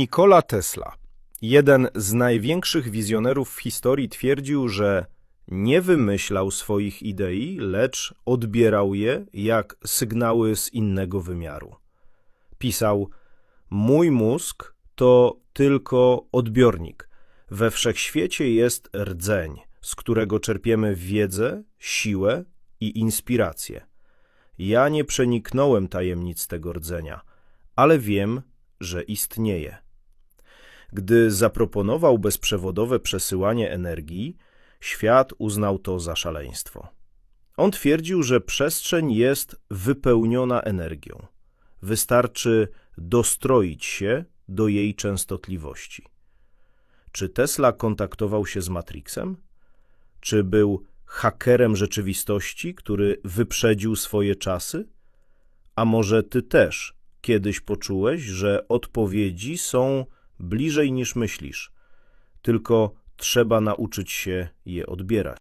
Nikola Tesla, jeden z największych wizjonerów w historii, twierdził, że nie wymyślał swoich idei, lecz odbierał je jak sygnały z innego wymiaru. Pisał: Mój mózg to tylko odbiornik. We wszechświecie jest rdzeń, z którego czerpiemy wiedzę, siłę i inspirację. Ja nie przeniknąłem tajemnic tego rdzenia, ale wiem, że istnieje. Gdy zaproponował bezprzewodowe przesyłanie energii, świat uznał to za szaleństwo. On twierdził, że przestrzeń jest wypełniona energią. Wystarczy dostroić się do jej częstotliwości. Czy Tesla kontaktował się z Matrixem? Czy był hakerem rzeczywistości, który wyprzedził swoje czasy? A może ty też kiedyś poczułeś, że odpowiedzi są bliżej niż myślisz, tylko trzeba nauczyć się je odbierać?